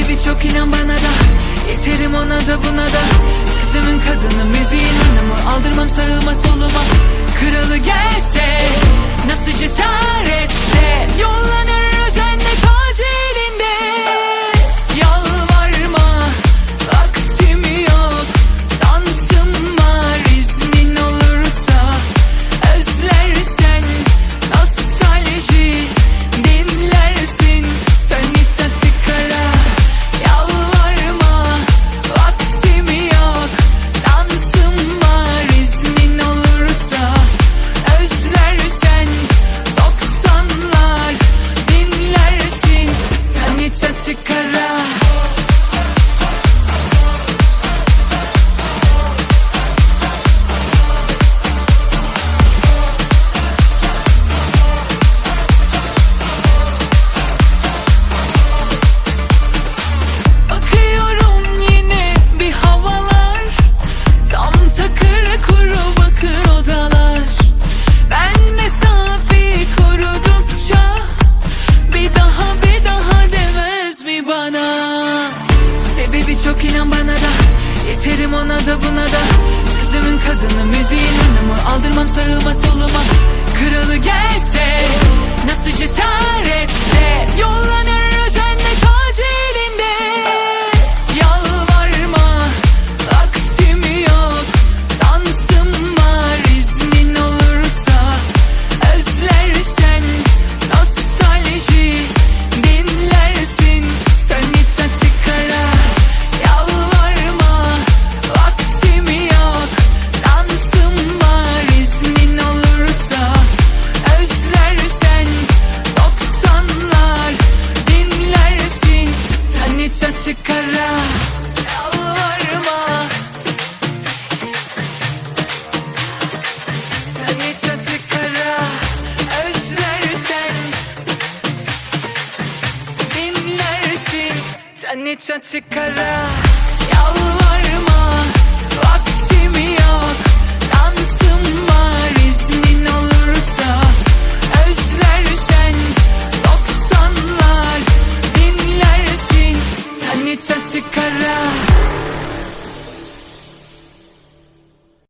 Sebebi çok inan bana da. Yeterim ona da buna da. Sözümün kadını müziğin anlamı. Aldırmam sağıma sola da da. Sözümün kadını müziğin anlamı Aldırmam sağıma soluma. Kırım Sen içe çıkara. Yalvarma Vaktim yok. Dansım var iznin olursa. Özlersen Doksanlar Dinlersin. Sen içe çıkara.